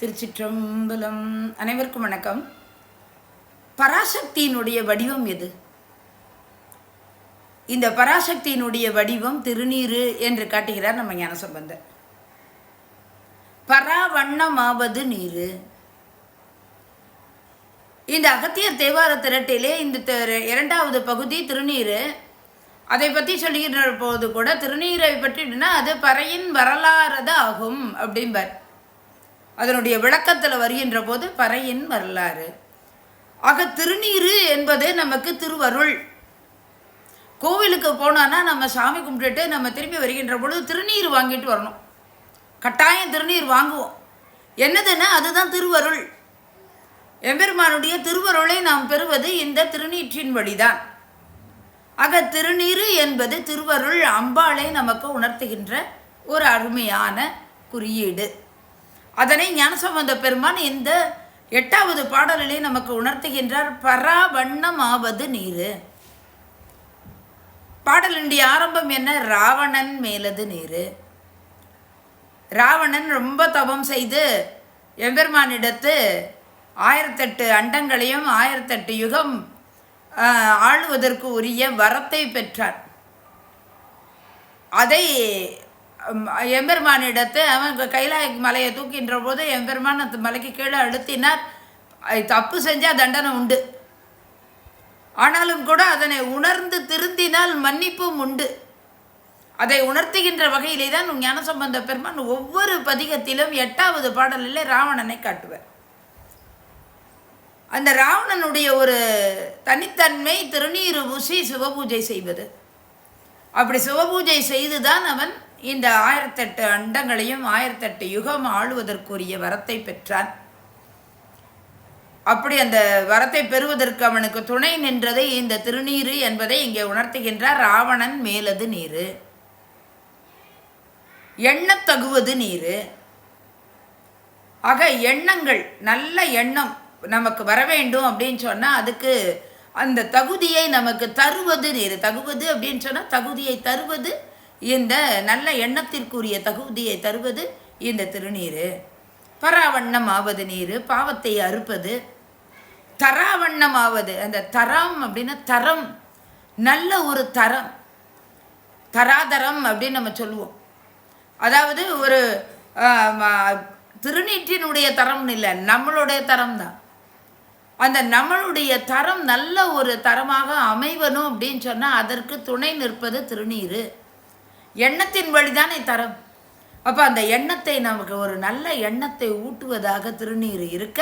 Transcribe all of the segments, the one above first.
திருச்சிற்றம்பலம். அனைவருக்கும் வணக்கம். பராசக்தியினுடைய வடிவம் எது? இந்த பராசக்தியினுடைய வடிவம் திருநீறு என்று காட்டுகிறார் நம்ம ஞானசம்பந்தர். பராவண்ணமாவது நீரு. இந்த அகத்தியர் தேவார திரட்டிலே இந்த இரண்டாவது பகுதி திருநீரு அதை பற்றி சொல்லுகின்ற போது கூட திருநீரை பற்றினா அது பறையின் வரலாறது ஆகும் அப்படிம்பார். அதனுடைய விளக்கத்தில் வருகின்ற போது பறையின் வரலாறு. ஆக திருநீரு என்பது நமக்கு திருவருள். கோவிலுக்கு போனோன்னா நம்ம சாமி கும்பிட்டுட்டு நம்ம திரும்பி வருகின்ற பொழுது திருநீர் வாங்கிட்டு வரணும். கட்டாயம் திருநீர் வாங்குவோம். என்னதுன்னா அதுதான் திருவருள். எம்பெருமானுடைய திருவருளை நாம் பெறுவது இந்த திருநீற்றின் வழிதான். ஆக திருநீர் என்பது திருவருள் அம்பாளை நமக்கு உணர்த்துகின்ற ஒரு அருமையான குறியீடு. அதனை ஞானசம்பந்த பெருமான் இந்த எட்டாவது பாடலிலே நமக்கு உணர்த்துகின்றார் பராவண்ணமாவது நீரு. பாடலினுடைய ஆரம்பம் என்ன? ராவணன் மேலது நீரு. ராவணன் ரொம்ப தவம் செய்து எம்பெருமானிடத்து ஆயிரத்தெட்டு அண்டங்களையும் ஆயிரத்தெட்டு யுகம் ஆளுவதற்கு உரிய வரத்தை பெற்றார். அதை எம்பெருமானிடத்து அவன் கைலாய மலையை தூக்கின்ற போது எம்பெருமான் அந்த மலைக்கு கீழே அழுத்தினார். தப்பு செஞ்சால் தண்டனை உண்டு. ஆனாலும் கூட அதனை உணர்ந்து திருந்தினால் மன்னிப்பும் உண்டு. அதை உணர்த்துகின்ற வகையிலே தான் ஞானசம்பந்த பெருமான் ஒவ்வொரு பதிகத்திலும் எட்டாவது பாடலிலே ராவணனை காட்டுவார். அந்த ராவணனுடைய ஒரு தனித்தன்மை திருநீறு பூசி சிவபூஜை செய்வது. அப்படி சிவபூஜை செய்துதான் அவன் இந்த ஆயிரத்தெட்டு அண்டங்களையும் ஆயிரத்தெட்டு யுகம் ஆளுவதற்குரிய வரத்தை பெற்றான். அப்படி அந்த வரத்தை பெறுவதற்கு அவனுக்கு துணை நின்றதை இந்த திருநீரு என்பதை இங்கே உணர்த்துகின்றார் ராவணன் மேலது நீரு எண்ணத்தகுவது நீரு ஆக எண்ணங்கள் நல்ல எண்ணம் நமக்கு வர வேண்டும் அப்படின்னு சொன்னால் அதுக்கு அந்த தகுதியை நமக்கு தருவது நீர் தகுவது அப்படின்னு சொன்னால் தகுதியை தருவது இந்த நல்ல எண்ணத்திற்குரிய தகுதியை தருவது இந்த திருநீர். பராவண்ணம் ஆவது நீர் பாவத்தை அறுப்பது. தராவண்ணம் ஆவது அந்த தரம் அப்படின்னா தரம். நல்ல ஒரு தரம். தராதரம் அப்படின்னு நம்ம சொல்லுவோம். அதாவது ஒரு திருநீற்றினுடைய தரம்னு இல்லை நம்மளுடைய தரம் தான் அந்த நம்மளுடைய தரம் நல்ல ஒரு தரமாக அமைவனும் அப்படின்னு சொன்னால் அதற்கு துணை நிற்பது திருநீர். எண்ணத்தின் வழிதானே தரம். அப்போ அந்த எண்ணத்தை நமக்கு ஒரு நல்ல எண்ணத்தை ஊட்டுவதாக திருநீர் இருக்க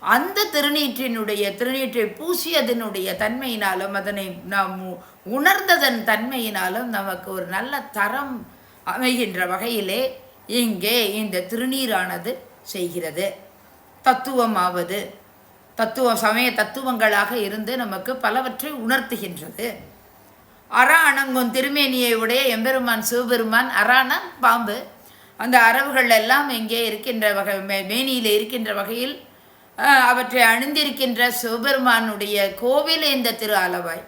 அந்த திருநீற்றினுடைய திருநீற்றை பூசியதனுடைய தன்மையினாலும் அதனை நாம் உ- உணர்ந்ததன் தன்மையினாலும் நமக்கு ஒரு நல்ல தரம் அமைகின்ற வகையிலே இங்கே இந்த திருநீரானது செய்கிறது. தத்துவமாவது தத்துவம் சமய தத்துவங்களாக இருந்து நமக்கு பலவற்றை உணர்த்துகின்றது. அரா அணங்கும் திருமேனியை உடைய எம்பெருமான் சிவபெருமான் அரானா பாம்பு. அந்த அரவுகள் எல்லாம் இங்கே இருக்கின்ற வகை மே- மேனியில் இருக்கின்ற வகையில் அவற்றை அணிந்திருக்கின்ற சிவபெருமானுடைய கோவில் இந்த திரு ஆலவாய்.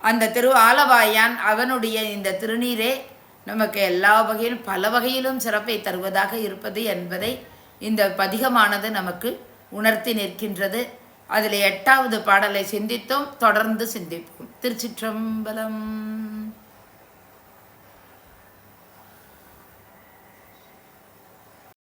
அந்த திரு ஆலவாயான் அவனுடைய இந்த திருநீரே நமக்கு எல்லா வகையிலும் பல வகையிலும் சிறப்பை தருவதாக இருப்பது என்பதை இந்த பதிகமானது நமக்கு உணர்த்தி நிற்கின்றது. அதில் எட்டாவது பாடலை சிந்தித்தோம் தொடர்ந்து சிந்திப்போம். திருச்சிற்றம்பலம்.